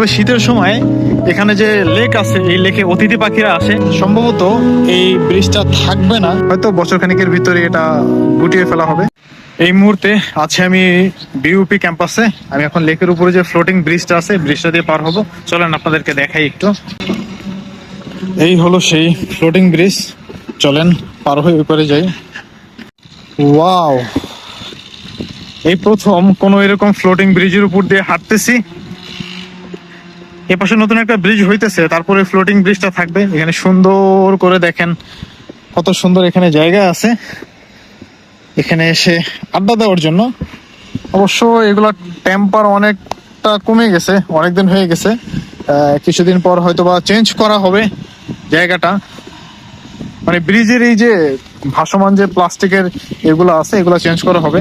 তবে শীতের সময় এখানে যে লেক আছে, এই লেকে অতিথি পাখিরা আসে। সম্ভবত এই ব্রিজটা থাকবে না। হয়তো বছর খানিকের ভিতরে এটা গুটিয়ে ফেলা হবে। এই মুহূর্তে আছে আমি বিউপি ক্যাম্পাসে। আমি এখন লেকের উপরে যে ফ্লোটিং ব্রিজটা আছে ব্রিজটা দিয়ে পার হব। চলেন আপনাদেরকে দেখাই একটু। এই হলো সেই ফ্লোটিং ব্রিজ চলেন, পার হয়ে উপরে যাই। ওয়াও এই প্রথম কোনো এরকম ফ্লোটিং ব্রিজের উপর দিয়ে হাঁটতেছি। এপাশে নতুন একটা ব্রিজ হইতেছে, তারপরে ফ্লোটিং ব্রিজটা থাকবে। এখানে সুন্দর করে দেখেন কত সুন্দর এখানে জায়গা আছে। এখানে এসে আড্ডা দেওয়ার জন্য। অবশ্য এগুলা টেম্পার অনেকটা কমে গেছে, অনেকদিন হয়ে গেছে। কিছুদিন পর হয়তো বা চেঞ্জ করা হবে জায়গাটা। মানে ব্রিজের এই যে ভাসমান যে প্লাস্টিকের এগুলো আছে, এগুলো চেঞ্জ করা হবে।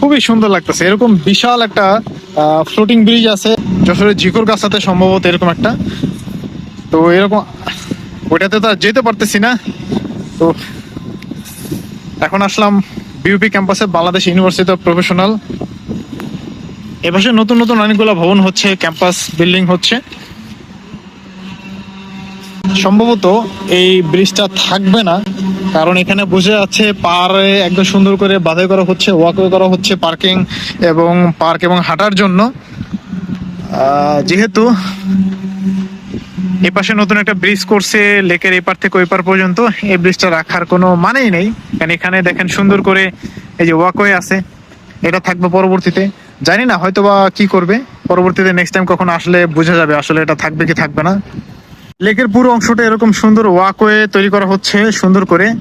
খুবই সুন্দর লাগতেছে। এরকম বিশাল একটা ফ্লোটিং ব্রিজ আছে। যশোরের জিকর গাছাতে সম্ভবত এরকম একটা। তো এরকম, ওইটাতে তো আর যেতে পারতেছি না। তো এখন আসলাম বিউপি ক্যাম্পাসে বাংলাদেশ ইউনিভার্সিটি অফ প্রফেশনাল এপাশে নতুন নতুন অনেকগুলো ভবন হচ্ছে ক্যাম্পাস বিল্ডিং হচ্ছে। সম্ভবত এই ব্রিজটা থাকবে না, কারণ এখানে বুঝে যাচ্ছে পারে একদম সুন্দর করে বাধাই করা হচ্ছে ওয়াকওয়ে করা হচ্ছে পার্কিং এবং পার্ক এবং হাঁটার জন্য। যেহেতু এই পাশে নতুন একটা ব্রিজ করছে লেকের এপার থেকে ওই পার পর্যন্ত, এই ব্রিজটা রাখার কোনো মানেই নেই। কারণ এখানে দেখেন সুন্দর করে এই যে ওয়াকওয়ে আছে, এটা থাকবে পরবর্তীতে। জানি না হয়তো বা কি করবে, পরবর্তীতে নেক্সট টাইম কখন আসলে বোঝা যাবে আসলে এটা থাকবে কি থাকবে না। লেকের পুরো অংশটা এরকম সুন্দর ওয়াকওয়ে তৈরি করা হচ্ছে, সুন্দর করে।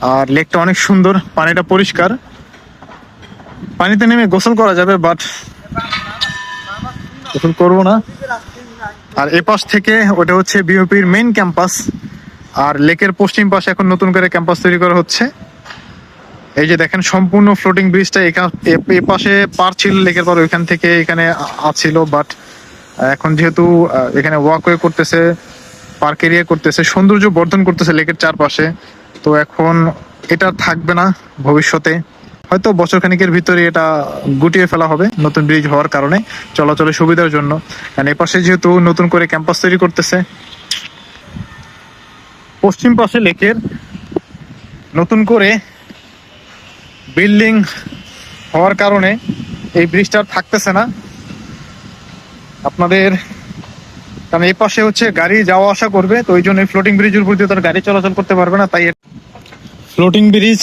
আর লেকটা অনেক সুন্দর, পানিটা পরিষ্কার। পানিতে নেমে গোসল করা যাবে বাট গোসল করব না। আর এ পাশ থেকে ওটা হচ্ছে বিওপির মেইন ক্যাম্পাস আর লেকের পশ্চিম পাশে এখন নতুন করে ক্যাম্পাস তৈরি করা হচ্ছে। এই যে দেখেন, সম্পূর্ণ ফ্লোটিং ব্রিজটা এখা- এ- পাশে পার ছিল লেকের পর, ওইখান থেকে এখানে আছিল বাট এখন যেহেতু এখানে ওয়াকওয়ে করতেছে পার্ক এরিয়া করতেছে, সৌন্দর্য বর্ধন করতেছে লেকের চারপাশে। তো এখন এটা থাকবে না ভবিষ্যতে। হয়তো বছর খানিকের ভিতরে এটা গুটিয়ে ফেলা হবে, নতুন ব্রিজ হওয়ার কারণে চলাচলের সুবিধার জন্য। কারণ এপাশে যেহেতু নতুন করে ক্যাম্পাস তৈরি করতেছে, পশ্চিম পাশে লেকের নতুন করে বিল্ডিং হওয়ার কারণে এই ব্রিজটা থাকতেছে না। আপনাদের কারণ এই পাশে হচ্ছে গাড়ি যাওয়া আসা করবে, তো ওই জন্য ফ্লোটিং ব্রিজের উপর দিয়ে তার গাড়ি চলাচল করতে পারবে না, তাই ফ্লোটিং ব্রিজ